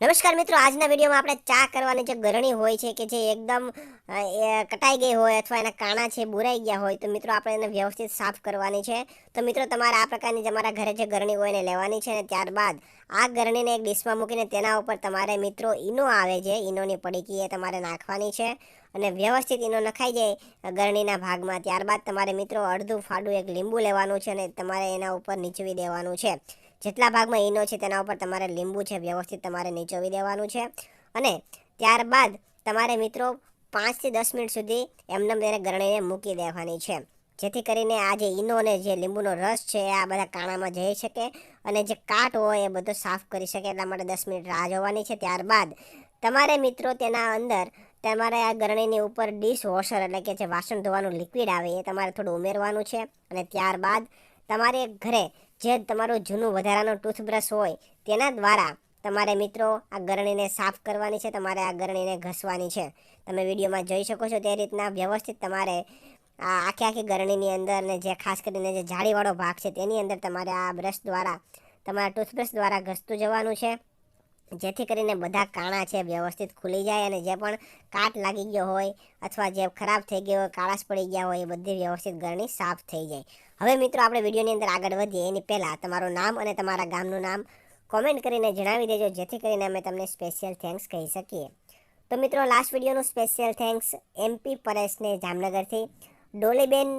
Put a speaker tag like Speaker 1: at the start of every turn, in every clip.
Speaker 1: નમસ્કાર મિત્રો, આજના વિડીયોમાં આપણે ચા કરવાની જે ગરણી હોય છે કે જે એકદમ કટાઈ ગઈ હોય અથવા એના કાણા છે, બુરાઈ ગયા હોય, તો મિત્રો આપણે એને વ્યવસ્થિત સાફ કરવાની છે. તો મિત્રો, તમારે આ પ્રકારની તમારા ઘરે જે ગરણી હોય એને લેવાની છે અને ત્યારબાદ આ ગરણીને એક ડીશમાં મૂકીને તેના ઉપર તમારે મિત્રો ઈનો આવે છે, ઈનોની પડીકી એ તમારે નાખવાની છે અને વ્યવસ્થિત ઈનો નખાઈ જાય ગરણીના ભાગમાં. ત્યારબાદ તમારે મિત્રો અડધું ફાડું એક લીંબુ લેવાનું છે અને તમારે એના ઉપર નીચવી દેવાનું છે. જેટલા ભાગમાં ઈનો છે તેના ઉપર તમારે લીંબુ છે વ્યવસ્થિત તમારે નીચોવી દેવાનું છે. અને ત્યારબાદ તમારે મિત્રો પાંચથી દસ મિનિટ સુધી એમને તેને ગરણીને મૂકી દેવાની છે. જેથી કરીને આ જે ઈનો અને જે લીંબુનો રસ છે આ બધા કાણામાં જઈ શકે અને જે કાટ હોય એ બધો સાફ કરી શકે એટલા માટે દસ મિનિટ રાહ જોવાની છે. ત્યારબાદ તમારે મિત્રો તેના અંદર તમારે આ ગરણીની ઉપર ડીશ વોશર એટલે કે જે વાસણ ધોવાનું લિક્વિડ આવે એ તમારે થોડું ઉમેરવાનું છે. અને ત્યારબાદ તમારે ઘરે જે તમારું જૂનું વધારાનું ટૂથબ્રશ હોય તેના દ્વારા તમારે મિત્રો આ ગરણીને સાફ કરવાની છે, તમારે આ ગરણીને ઘસવાની છે. તમે વિડીયોમાં જોઈ શકો છો તે રીતના વ્યવસ્થિત તમારે આ આખી આખી ગરણીની અંદર ને જે ખાસ કરીને જે જાળીવાળો ભાગ છે તેની અંદર તમારે આ બ્રશ દ્વારા, તમારા ટૂથબ્રશ દ્વારા ઘસતું જવાનું છે. જેથી કરીને બધા કાણા છે વ્યવસ્થિત ખુલી જાય અને જે પણ કાટ લાગી ગયો હોય અથવા જે ખરાબ થઈ ગયો હોય, કાળાશ પડી ગયા હોય, એ બધી વ્યવસ્થિત ગરણી સાફ થઈ જાય. હવે મિત્રો આપણે વિડીયોની અંદર આગળ વધીએ. એની પહેલાં તમારું નામ અને તમારા ગામનું નામ કોમેન્ટ કરીને જણાવી દેજો, જેથી કરીને અમે તમને સ્પેશિયલ થેન્ક્સ કહી શકીએ. તો મિત્રો લાસ્ટ વિડીયોનું સ્પેશિયલ થેન્ક્સ એમપી પરેશને જામનગરથી, ડોલીબેન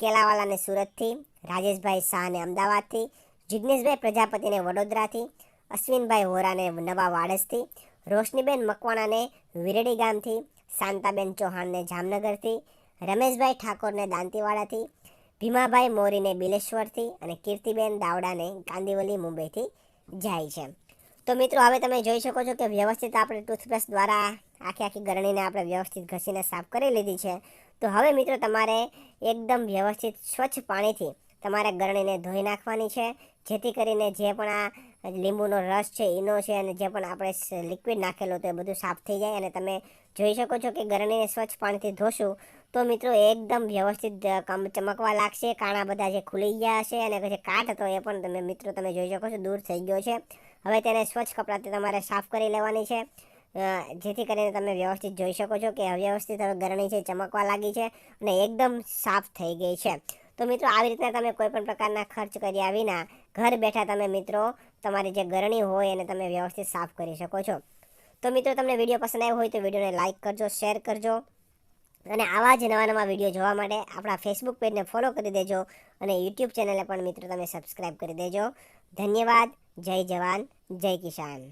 Speaker 1: કેલાવાલાને સુરતથી, રાજેશભાઈ શાહને અમદાવાદથી, જિગ્નેશભાઈ પ્રજાપતિને વડોદરાથી અશ્વિનભાઈ હોરાને નવા વાડજથી રોશનીબેન મકવાણાને વિરડી ગામથી, શાંતાબેન ચૌહાણને જામનગરથી, રમેશભાઈ ઠાકોરને દાંતીવાડાથી, ભીમાભાઈ મોરીને બિલેશ્વરથી અને કીર્તિબેન દાવડાને કાંદીવલી મુંબઈથી જાય છે. તો મિત્રો, હવે તમે જોઈ શકો છો કે વ્યવસ્થિત આપણે ટૂથબ્રશ દ્વારા આખી આખી ગરણીને આપણે વ્યવસ્થિત ઘસીને સાફ કરી લીધી છે. તો હવે મિત્રો, તમારે એકદમ વ્યવસ્થિત સ્વચ્છ પાણીથી તમારે ગરણીને ધોઈ નાખવાની છે, જેથી કરીને જે પણ આ લીંબુનો રસ છે, ઈનો છે, અને જે પણ આપણે લિક્વિડ નાખેલો તો એ બધું સાફ થઈ જાય અને તમે જોઈ શકો છો કે ગરણીને સ્વચ્છ પાણીથી ધોશું તો મિત્રો એકદમ વ્યવસ્થિત ચમકવા લાગશે, કાણા બધા જે ખુલી ગયા હશે અને જે કાટ હતો એ પણ તમે મિત્રો તમે જોઈ શકો છો દૂર થઈ ગયો છે. હવે તેને સ્વચ્છ કપડાથી તમારે સાફ કરી લેવાની છે. જેથી કરીને તમે વ્યવસ્થિત જોઈ શકો છો કે વ્યવસ્થિત હવે ગરણી છે, ચમકવા લાગી છે અને એકદમ સાફ થઈ ગઈ છે. તો મિત્રો, આવી રીતના તમે કોઈ પણ પ્રકારના ખર્ચ કર્યા વિના ઘર બેઠા તમે મિત્રો, તમારી જે ગરણી હોય એને તમે વ્યવસ્થિત સાફ કરી શકો છો. તો મિત્રો, તમને વીડિયો પસંદ આવ્યો હોય તો વિડીયોને લાઇક કરજો, શેર કરજો. અને આવા જ નવા નવા વીડિયો જોવા માટે આપણા ફેસબુક પેજને ફોલો કરી દેજો અને યુટ્યુબ ચેનલને પણ મિત્રો તમે સબસ્ક્રાઈબ કરી દેજો. ધન્યવાદ, જય જવાન, જય કિસાન.